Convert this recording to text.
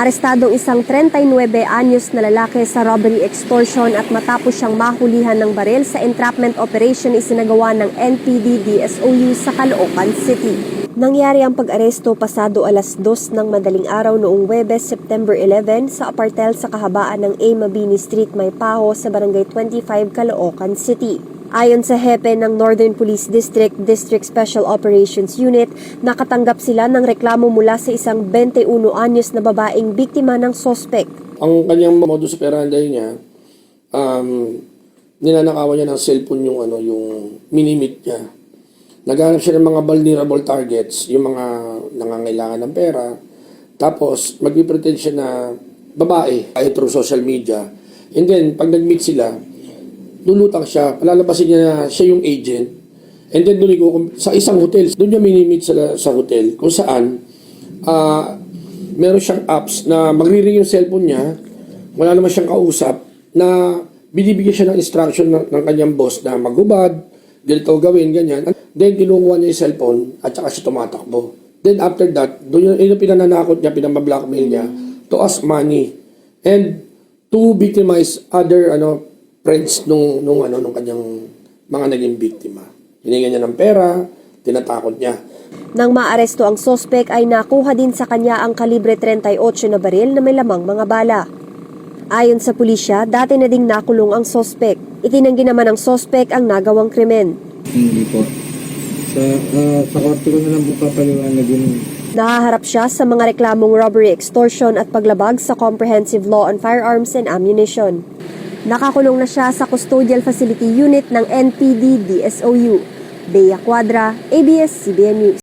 Arestadong isang 39 anyos na lalaki sa robbery extortion at matapos siyang mahulihan ng baril sa entrapment operation isinagawa ng NPD DSOU sa Caloocan City. Nangyari ang pag-aresto pasado alas 2 ng madaling araw noong Webes, September 11 sa apartel sa kahabaan ng A. Mabini Street, Maypaho sa Barangay 25, Caloocan City. Ayon sa hepe ng Northern Police District District Special Operations Unit, nakatanggap sila ng reklamo mula sa isang 21 anyos na babaeng biktima ng sospek. Ang kanyang modus operandi niya, um, ninanakawan niya ng cellphone yung ano, yung minimit niya. Naghanap siya ng mga vulnerable targets, yung mga nangangailangan ng pera. Tapos, mag-pretend siya na babae ay through social media. And then, pag nag-meet sila, lulutang siya, palalabasin niya na siya yung agent. And then doon sa isang hotel, doon niya minimit sa, sa hotel kung saan ah meron siyang apps na magre-ring yung cellphone niya, wala naman siyang kausap, na binibigyan siya ng instruction ng, ng kanyang boss na maghubad, ganito gawin, ganyan. Then kinukuha niya yung cellphone at saka siya tumatakbo. Then after that, doon yung, yun yung pinananakot niya, pinambablockmail niya to ask money. And to victimize other ano friends nung nung ano nung kanyang mga naging biktima. Hininga niya ng pera, tinatakot niya. Nang maaresto ang sospek ay nakuha din sa kanya ang kalibre 38 na baril na may lamang mga bala. Ayon sa pulisya, dati na ding nakulong ang sospek. Itinanggi naman ng sospek ang nagawang krimen. Hindi po. Sa, ah, sa korte ko na lang po papaliwanag yun. Nahaharap siya sa mga reklamong robbery, extortion at paglabag sa Comprehensive Law on Firearms and Ammunition. Nakakulong na siya sa Custodial Facility Unit ng NPD DSOU. Bea Quadra, ABS-CBN News.